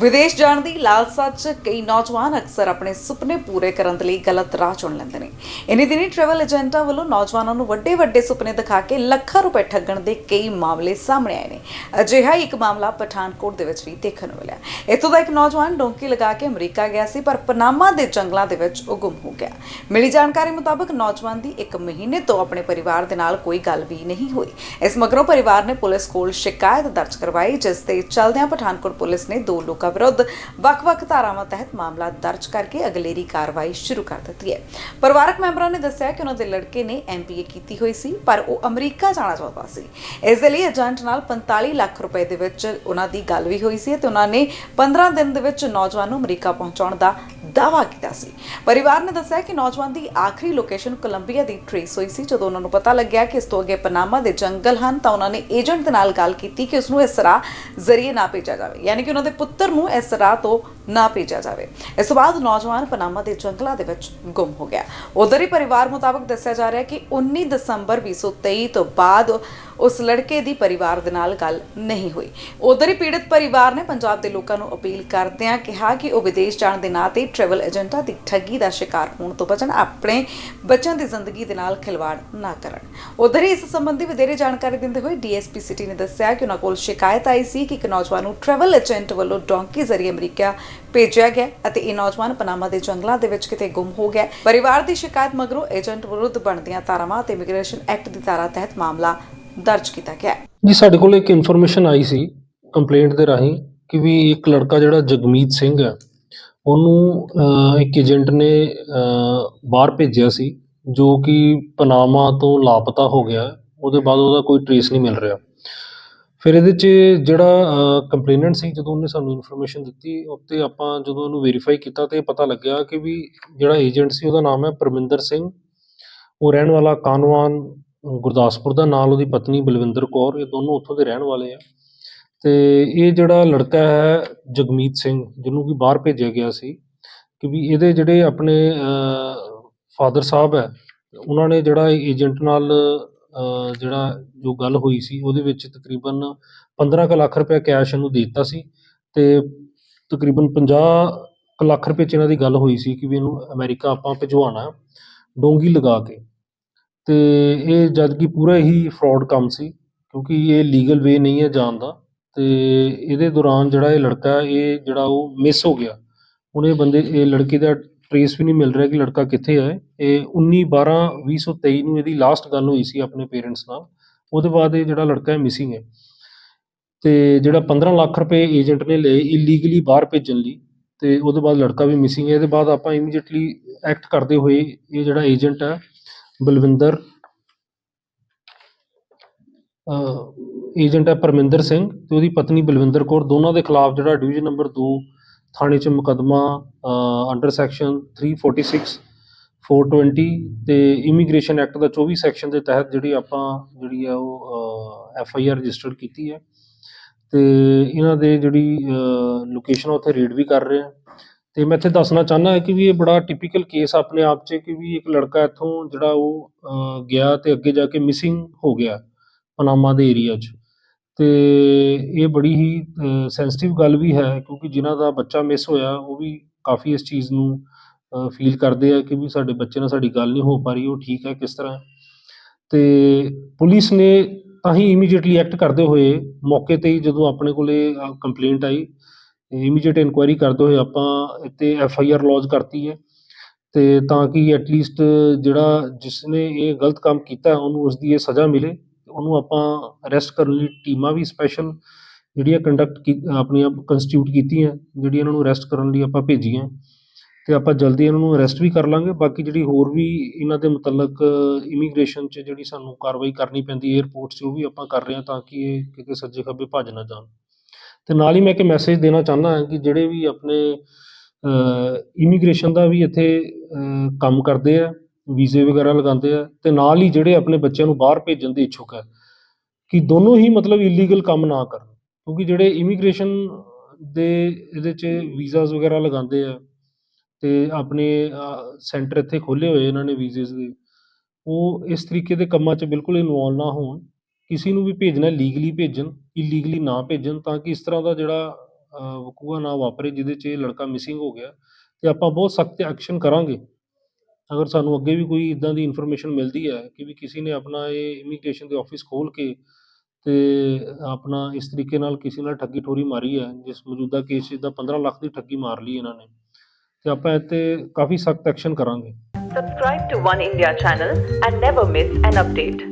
ਵਿਦੇਸ਼ ਜਾਣ ਦੀ ਲਾਲਸਾ 'ਚ ਕਈ ਨੌਜਵਾਨ ਅਕਸਰ ਆਪਣੇ ਸੁਪਨੇ ਪੂਰੇ ਕਰਨ ਦੇ ਲਈ ਗਲਤ ਰਾਹ ਚੁਣ ਲੈਂਦੇ ਨੇ। ਇਨੀ ਦਿਨੀ ਟਰੈਵਲ ਏਜੰਟਾਂ ਵੱਲੋਂ ਨੌਜਵਾਨਾਂ ਨੂੰ ਵੱਡੇ ਵੱਡੇ ਸੁਪਨੇ ਦਿਖਾ ਕੇ ਲੱਖਾਂ ਰੁਪਏ ਠੱਗਣ ਦੇ ਕਈ ਮਾਮਲੇ ਸਾਹਮਣੇ ਆਏ ਨੇ। ਅਜਿਹਾ ਹੀ ਇੱਕ ਮਾਮਲਾ ਪਠਾਨਕੋਟ ਦੇ ਵਿੱਚ ਵੀ ਦੇਖਣ ਨੂੰ ਮਿਲਿਆ। ਇੱਥੋਂ ਦਾ ਇੱਕ ਨੌਜਵਾਨ ਡੋਂਕੀ ਲਗਾ ਕੇ ਅਮਰੀਕਾ ਗਿਆ ਸੀ, ਪਰ ਪਨਾਮਾ ਦੇ ਜੰਗਲਾਂ ਦੇ ਵਿੱਚ ਉਹ ਗੁੰਮ ਹੋ ਗਿਆ। ਮਿਲੀ ਜਾਣਕਾਰੀ ਮੁਤਾਬਕ ਨੌਜਵਾਨ ਦੀ ਇੱਕ ਮਹੀਨੇ ਤੋਂ ਆਪਣੇ ਪਰਿਵਾਰ ਦੇ ਨਾਲ ਕੋਈ ਗੱਲ ਵੀ ਨਹੀਂ ਹੋਈ। ਇਸ ਮਗਰੋਂ ਪਰਿਵਾਰ ਨੇ ਪੁਲਿਸ ਕੋਲ ਸ਼ਿਕਾਇਤ ਦਰਜ ਕਰਵਾਈ, ਜਿਸ ਦੇ ਚਲਦਿਆਂ ਪਠਾਨਕੋਟ ਪੁਲਿਸ ਨੇ ਦੋ ਲੋਕਾਂ ਵਿਰੁੱਧ ਵੱਖ-ਵੱਖ ਧਾਰਾਵਾਂ ਤਹਿਤ ਮਾਮਲਾ ਦਰਜ ਕਰਕੇ ਅਗਲੇਰੀ ਕਾਰਵਾਈ ਸ਼ੁਰੂ ਕਰ ਦਿੱਤੀ ਹੈ। ਪਰਿਵਾਰਕ ਮੈਂਬਰਾਂ ਨੇ ਦੱਸਿਆ ਕਿ ਉਹਨਾਂ ਦੇ ਲੜਕੇ ਨੇ ਐਮਪੀਏ ਕੀਤੀ ਹੋਈ ਸੀ, ਪਰ ਉਹ ਅਮਰੀਕਾ ਜਾਣਾ ਚਾਹੁੰਦਾ ਸੀ। ਇਸ ਦੇ ਲਈ ਏਜੰਟ ਨਾਲ 45 ਲੱਖ ਰੁਪਏ ਦੇ ਵਿੱਚ ਉਹਨਾਂ ਦੀ ਗੱਲ ਵੀ ਹੋਈ ਸੀ ਤੇ ਉਹਨਾਂ ਨੇ 15 ਦਿਨ ਦੇ ਵਿੱਚ ਨੌਜਵਾਨ ਨੂੰ ਅਮਰੀਕਾ ਪਹੁੰਚਾਉਣ ਦਾ ਦਾਅਵਾ ਕੀਤਾ ਸੀ। ਪਰਿਵਾਰ ਨੇ ਦੱਸਿਆ ਕਿ ਨੌਜਵਾਨ ਦੀ ਆਖਰੀ ਲੋਕੇਸ਼ਨ ਕੋਲੰਬੀਆ ਦੀ ਟ੍ਰੇਸ ਹੋਈ ਸੀ। ਜਦੋਂ ਉਹਨਾਂ ਨੂੰ ਪਤਾ ਲੱਗਿਆ ਕਿ ਇਸ ਤੋਂ ਅੱਗੇ ਪਨਾਮਾ ਦੇ ਜੰਗਲ ਹਨ, ਤਾਂ ਉਹਨਾਂ ਨੇ ਏਜੰਟ ਦੇ ਨਾਲ ਗੱਲ ਕੀਤੀ ਕਿ ਉਸ ਨੂੰ ਇਸ ਰਾਹ ਜ਼ਰੀਏ ਨਾ ਭੇਜਿਆ ਜਾਵੇ। ਯਾਨੀ ਕਿ ਉਹਨਾਂ ਦੇ ਪੁੱਤਰ ਨੂੰ ਇਸ ਰਾਹ ਤੋਂ ਨਾ ਭੇਜਿਆ ਜਾਵੇ। ਇਸ ਤੋਂ ਬਾਅਦ ਨੌਜਵਾਨ ਪਨਾਮਾ ਦੇ ਜੰਗਲਾਂ ਦੇ ਵਿੱਚ ਗੁੰਮ ਹੋ ਗਿਆ। ਉਧਰ ਹੀ ਪਰਿਵਾਰ ਮੁਤਾਬਕ ਦੱਸਿਆ ਜਾ ਰਿਹਾ ਕਿ 19 ਦਸੰਬਰ 2023 ਤੋਂ ਬਾਅਦ ਉਸ ਲੜਕੇ ਦੀ ਪਰਿਵਾਰ ਦੇ ਨਾਲ ਗੱਲ ਨਹੀਂ ਹੋਈ। ਉਧਰ ਹੀ ਪੀੜਤ ਪਰਿਵਾਰ ਨੇ ਪੰਜਾਬ ਦੇ ਲੋਕਾਂ ਨੂੰ ਅਪੀਲ ਕਰਦਿਆਂ ਕਿਹਾ ਕਿ ਉਹ ਵਿਦੇਸ਼ ਜਾਣ ਦੇ ਨਾਂ ਤੇ ਟਰੈਵਲ ਏਜੰਟਾਂ ਦੀ ਠੱਗੀ ਦਾ ਸ਼ਿਕਾਰ ਹੋਣ ਤੋਂ ਬਚਣ, ਆਪਣੇ ਬੱਚਿਆਂ ਦੀ ਜ਼ਿੰਦਗੀ ਦੇ ਨਾਲ ਖਿਲਵਾੜ ਨਾ ਕਰਨ। ਉਧਰ ਹੀ ਇਸ ਸੰਬੰਧੀ ਵਧੇਰੇ ਜਾਣਕਾਰੀ ਦਿੰਦੇ ਹੋਏ ਡੀਐਸਪੀ ਸਿਟੀ ਨੇ ਦੱਸਿਆ ਕਿ ਉਹਨਾਂ ਕੋਲ ਸ਼ਿਕਾਇਤ ਆਈ ਸੀ ਕਿ ਇੱਕ ਨੌਜਵਾਨ ਨੂੰ ਟਰੈਵਲ ਏਜੰਟ ਵੱਲੋਂ ਡੌਂਕੀ ਜ਼ਰੀਏ ਅਮਰੀਕਾ ਭੇਜਿਆ ਗਿਆ ਅਤੇ ਇਹ ਨੌਜਵਾਨ ਪਨਾਮਾ ਦੇ ਜੰਗਲਾਂ ਦੇ ਵਿੱਚ ਕਿਤੇ ਗੁੰਮ ਹੋ ਗਿਆ। ਪਰਿਵਾਰ ਦੀ ਸ਼ਿਕਾਇਤ ਮਗਰੋਂ ਏਜੰਟ ਵਿਰੁੱਧ ਬਣਦੀਆਂ ਧਾਰਾਵਾਂ ਤੇ ਇਮੀਗ੍ਰੇਸ਼ਨ ਐਕਟ ਦੀ ਧਾਰਾ ਤਹਿਤ ਮਾਮਲਾ ਦਰਜ ਕੀਤਾ ਗਿਆ ਹੈ। ਜੀ, ਸਾਡੇ ਕੋਲ ਇੱਕ ਇਨਫੋਰਮੇਸ਼ਨ ਆਈ ਸੀ ਕੰਪਲੇਂਟ ਦੇ ਰਾਹੀਂ ਕਿ ਵੀ ਇੱਕ ਲੜਕਾ ਜਿਹੜਾ ਜਗਮੀਤ ਸਿੰਘ ਹੈ, ਉਹਨੂੰ ਇੱਕ ਏਜੰਟ ਨੇ ਬਾਹਰ ਭੇਜਿਆ ਸੀ, ਜੋ ਕਿ ਪਨਾਮਾ ਤੋਂ ਲਾਪਤਾ ਹੋ ਗਿਆ। ਉਹਦੇ ਬਾਅਦ ਉਹਦਾ ਕੋਈ ਟ੍ਰੇਸ ਨਹੀਂ ਮਿਲ ਰਿਹਾ। ਫਿਰ ਇਹਦੇ 'ਚ ਜਿਹੜਾ ਕੰਪਲੇਨੈਂਟ ਸੀ, ਜਦੋਂ ਉਹਨੇ ਸਾਨੂੰ ਇਨਫੋਰਮੇਸ਼ਨ ਦਿੱਤੀ ਉੱਤੇ ਆਪਾਂ ਜਦੋਂ ਉਹਨੂੰ ਵੈਰੀਫਾਈ ਕੀਤਾ ਤੇ ਪਤਾ ਲੱਗਿਆ ਕਿ ਵੀ ਜਿਹੜਾ ਏਜੰਟ ਸੀ, ਉਹਦਾ ਨਾਮ ਹੈ ਪਰਮਿੰਦਰ ਸਿੰਘ। ਉਹ ਰਹਿਣ ਵਾਲਾ ਕਾਨਵਾਨ ਗੁਰਦਾਸਪੁਰ ਦਾ, ਨਾਲ ਉਹਦੀ ਪਤਨੀ ਬਲਵਿੰਦਰ ਕੌਰ, ਇਹ ਦੋਨੋਂ ਉੱਥੋਂ ਦੇ ਰਹਿਣ ਵਾਲੇ ਆ। ਤੇ ਇਹ ਜਿਹੜਾ ਲੜਕਾ ਹੈ, ਜਗਮੀਤ ਸਿੰਘ, ਜਿਹਨੂੰ ਕਿ ਬਾਹਰ ਭੇਜਿਆ ਗਿਆ ਸੀ, ਕਿ ਵੀ ਇਹਦੇ ਜਿਹੜੇ ਆਪਣੇ ਫਾਦਰ ਸਾਹਿਬ ਹੈ, ਉਹਨਾਂ ਨੇ ਜਿਹੜਾ ਏਜੰਟ ਨਾਲ ਜਿਹੜਾ ਜੋ ਗੱਲ ਹੋਈ ਸੀ, ਉਹਦੇ ਵਿੱਚ ਤਕਰੀਬਨ 15 ਕੁ ਲੱਖ ਰੁਪਏ ਕੈਸ਼ ਇਹਨੂੰ ਦੇ ਦਿੱਤਾ ਸੀ ਤੇ ਤਕਰੀਬਨ 50 ਕੁ ਲੱਖ ਰੁਪਏ ਚ ਇਹਨਾਂ ਦੀ ਗੱਲ ਹੋਈ ਸੀ ਕਿ ਵੀ ਇਹਨੂੰ ਅਮਰੀਕਾ ਆਪਾਂ ਭਿਜਵਾਉਣਾ ਡੋਂਗੀ ਲਗਾ ਕੇ। ਤੇ ਇਹ ਜਦਕਿ ਪੂਰਾ ਹੀ ਫਰੋਡ ਕੰਮ ਸੀ, ਕਿਉਂਕਿ ਇਹ ਲੀਗਲ ਵੇ ਨਹੀਂ ਹੈ ਜਾਣ ਦਾ, ਤੇ ਇਹਦੇ ਦੌਰਾਨ ਜਿਹੜਾ ਇਹ ਲੜਕਾ, ਇਹ ਜਿਹੜਾ ਉਹ ਮਿਸ ਹੋ ਗਿਆ। ਹੁਣ ਇਹ ਬੰਦੇ, ਇਹ ਲੜਕੇ ਦਾ ਟ੍ਰੇਸ ਵੀ ਨਹੀਂ ਮਿਲ ਰਿਹਾ ਕਿ ਲੜਕਾ ਕਿੱਥੇ ਹੈ। ਇਹ 19 12 2023 ਨੂੰ ਇਹਦੀ ਲਾਸਟ ਗੱਲ ਹੋਈ ਸੀ ਆਪਣੇ ਪੇਰੈਂਟਸ ਨਾਲ। ਉਹਦੇ ਬਾਅਦ ਇਹ ਜਿਹੜਾ ਲੜਕਾ ਹੈ ਮਿਸਿੰਗ ਹੈ। ਤੇ ਜਿਹੜਾ 15 ਲੱਖ ਰੁਪਏ ਏਜੰਟ ਨੇ ਲਏ ਇਲੀਗਲੀ ਬਾਹਰ ਭੇਜਣ ਲਈ, ਤੇ ਉਹਦੇ ਬਾਅਦ ਲੜਕਾ ਵੀ ਮਿਸਿੰਗ ਹੈ। ਇਹਦੇ ਬਾਅਦ ਆਪਾਂ ਇਮੀਡੀਏਟਲੀ ਐਕਟ ਕਰਦੇ ਹੋਏ ਇਹ ਜਿਹੜਾ ਏਜੰਟ ਹੈ ਬਲਵਿੰਦਰ ਏਜੰਟ ਹੈ ਪਰਮਿੰਦਰ ਸਿੰਘ ਤੇ ਉਹਦੀ ਪਤਨੀ ਬਲਵਿੰਦਰ ਕੌਰ। ਦੋਨਾਂ ਦੇ ਖਿਲਾਫ ਜਿਹੜਾ ਡਿਵੀਜ਼ਨ ਨੰਬਰ 2 ਥਾਣੇ 'ਚ ਮੁਕੱਦਮਾ ਅੰਡਰ ਸੈਕਸ਼ਨ 346 420 ਤੇ ਇਮੀਗ੍ਰੇਸ਼ਨ ਐਕਟ ਦਾ 24 ਸੈਕਸ਼ਨ ਦੇ ਤਹਿਤ ਜਿਹੜੀ ਆਪਾਂ ਜਿਹੜੀ ਆ ਉਹ ਐਫ ਆਈ ਆਰ ਰਜਿਸਟਰਡ ਕੀਤੀ ਹੈ। ਤੇ ਇਹਨਾਂ ਦੇ ਜਿਹੜੀ ਲੋਕੇਸ਼ਨ ਉੱਥੇ ਰੇਡ ਵੀ ਕਰ ਰਹੇ ਆ। ਤੇ ਮੈਂ ਇੱਥੇ ਦੱਸਣਾ ਚਾਹੁੰਦਾ ਕਿ ਵੀ ਇਹ ਬੜਾ ਟਿਪੀਕਲ ਕੇਸ ਆਪਣੇ ਆਪ 'ਚ ਕਿ ਵੀ ਇੱਕ ਲੜਕਾ ਇੱਥੋਂ ਜਿਹੜਾ ਉਹ ਗਿਆ ਤੇ ਅੱਗੇ ਜਾ ਕੇ ਮਿਸਿੰਗ ਹੋ ਗਿਆ ਪਨਾਮਾ ਦੇ ਏਰੀਆ 'ਚ। ਤੇ ਇਹ ਬੜੀ ਹੀ ਸੈਂਸਿਟਿਵ ਗੱਲ ਵੀ ਹੈ ਕਿਉਂਕਿ ਜਿਨ੍ਹਾਂ ਦਾ ਬੱਚਾ ਮਿਸ ਹੋਇਆ ਉਹ ਵੀ ਕਾਫੀ ਇਸ ਚੀਜ਼ ਨੂੰ ਫੀਲ ਕਰਦੇ ਆ ਕਿ ਵੀ ਸਾਡੇ ਬੱਚੇ ਨਾਲ ਸਾਡੀ ਗੱਲ ਨਹੀਂ ਹੋ ਪਾ ਰਹੀ, ਉਹ ਠੀਕ ਹੈ ਕਿਸ ਤਰ੍ਹਾਂ। ਤੇ ਪੁਲਿਸ ਨੇ ਤਾਂ ਹੀ ਇਮੀਡੀਏਟਲੀ ਐਕਟ ਕਰਦੇ ਹੋਏ ਮੌਕੇ ਤੇ ਹੀ ਜਦੋਂ ਆਪਣੇ ਕੋਲੇ ਕੰਪਲੇਂਟ ਆਈ ਇਮੀਡੀਏਟ ਇਨਕੁਆਇਰੀ ਕਰਦੇ ਹੋਏ ਆਪਾਂ ਇੱਥੇ ਐਫ ਆਈ ਆਰ ਲੌਜ ਕਰਤੀ ਹੈ। ਤੇ ਤਾਂ ਕਿ ਐਟਲੀਸਟ ਜਿਹੜਾ ਜਿਸ ਨੇ ਇਹ ਗਲਤ ਕੰਮ ਕੀਤਾ, ਉਹਨੂੰ ਉਸ ਦੀ ਇਹ ਸਜ਼ਾ ਮਿਲੇ। ਉਹਨੂੰ ਆਪਾਂ ਅਰੈਸਟ ਕਰਨ ਲਈ ਟੀਮਾਂ ਵੀ ਸਪੈਸ਼ਲ ਜਿਹੜੀਆਂ ਕੰਡਕਟ ਆਪਣੀਆਂ ਕੰਸਟੀਟਿਊਟ ਕੀਤੀਆਂ, ਜਿਹੜੀਆਂ ਇਹਨਾਂ ਨੂੰ ਅਰੈਸਟ ਕਰਨ ਲਈ ਆਪਾਂ ਭੇਜੀਆਂ। ਤੇ ਆਪਾਂ ਜਲਦੀ ਇਹਨਾਂ ਨੂੰ ਅਰੈਸਟ ਵੀ ਕਰ ਲਾਂਗੇ। ਬਾਕੀ ਜਿਹੜੀ ਹੋਰ ਵੀ ਇਹਨਾਂ ਦੇ ਮੁਤਲਕ ਇਮੀਗ੍ਰੇਸ਼ਨ 'ਚ ਜਿਹੜੀ ਸਾਨੂੰ ਕਾਰਵਾਈ ਕਰਨੀ ਪੈਂਦੀ 에ਅਰਪੋਰਟ 'ਚ, ਉਹ ਵੀ ਆਪਾਂ ਕਰ ਰਹੇ ਹਾਂ ਤਾਂ ਕਿ ਇਹ ਕਿਤੇ ਸੱਜੇ ਖੱਬੇ ਭੱਜ ਨਾ ਜਾਣ। ਤੇ ਨਾਲ ਹੀ ਮੈਂ ਇੱਕ ਮੈਸੇਜ ਦੇਣਾ ਚਾਹੁੰਦਾ ਹਾਂ ਕਿ ਜਿਹੜੇ ਵੀ ਆਪਣੇ ਇਮੀਗ੍ਰੇਸ਼ਨ ਦਾ ਵੀ ਇੱਥੇ ਕੰਮ ਕਰਦੇ ਆ, ਵੀਜ਼ੇ ਵਗੈਰਾ ਲਗਾਉਂਦੇ ਆ ਤੇ ਨਾਲ ਹੀ ਜਿਹੜੇ ਆਪਣੇ ਬੱਚਿਆਂ ਨੂੰ ਬਾਹਰ ਭੇਜਣ ਦੇ ਇੱਛੁਕ ਹੈ ਕਿ ਦੋਨੋਂ ਹੀ ਮਤਲਬ ਇਲੀਗਲ ਕੰਮ ਨਾ ਕਰਨ, ਕਿਉਂਕਿ ਜਿਹੜੇ ਇਮੀਗ੍ਰੇਸ਼ਨ ਦੇ ਇਹਦੇ 'ਚ ਵੀਜ਼ਾਸ ਵਗੈਰਾ ਲਗਾਉਂਦੇ ਆ ਤੇ ਆਪਣੇ ਸੈਂਟਰ ਇੱਥੇ ਖੋਲੇ ਹੋਏ ਇਹਨਾਂ ਨੇ ਵੀਜ਼ੇਸ ਦੇ, ਉਹ ਇਸ ਤਰੀਕੇ ਦੇ ਕੰਮਾਂ 'ਚ ਬਿਲਕੁਲ ਇਨਵੋਲਵ ਨਾ ਹੋਣ। ਕਿਸੇ ਨੂੰ ਵੀ ਭੇਜਣਾ ਲੀਗਲੀ ਭੇਜਣ ਇਲੀਗਲੀ ਨਾ ਭੇਜਣ ਤਾਂ ਕਿ ਇਸ ਤਰ੍ਹਾਂ ਦਾ ਜਿਹੜਾ ਅ, ਵਕੂਆ ਨਾ ਵਾਪਰੇ ਜਿਹਦੇ 'ਚ ਇਹ ਲੜਕਾ ਮਿਸਿੰਗ ਹੋ ਗਿਆ ਤੇ ਆਪਾਂ ਬਹੁਤ ਸਖਤ ਐਕਸ਼ਨ ਕਰਾਂਗੇ ਅਗਰ ਸਾਨੂੰ ਅੱਗੇ ਵੀ ਕੋਈ ਇਦਾਂ ਦੀ ਇਨਫੋਰਮੇਸ਼ਨ ਮਿਲਦੀ ਹੈ ਕਿ ਵੀ ਕਿਸੇ ਨੇ ਆਪਣਾ ਇਹ ਇਮੀਗ੍ਰੇਸ਼ਨ ਦੇ ਆਫਿਸ ਖੋਲ ਕੇ ਤੇ ਆਪਣਾ ਇਸ ਤਰੀਕੇ ਨਾਲ ਕਿਸੇ ਨਾਲ ਠੱਗੀ ਠੋਰੀ ਮਾਰੀ ਹੈ ਜਿਸ ਮੌਜੂਦਾ ਕੇਸ 'ਚ ਜਿੱਦਾਂ 15 ਲੱਖ ਦੀ ਠੱਗੀ ਮਾਰ ਲਈ ਇਹਨਾਂ ਨੇ ਤੇ ਆਪਾਂ ਇੱਥੇ ਕਾਫੀ ਸਖਤ ਐਕਸ਼ਨ ਕਰਾਂਗੇ Subscribe to One India channel and never miss an update.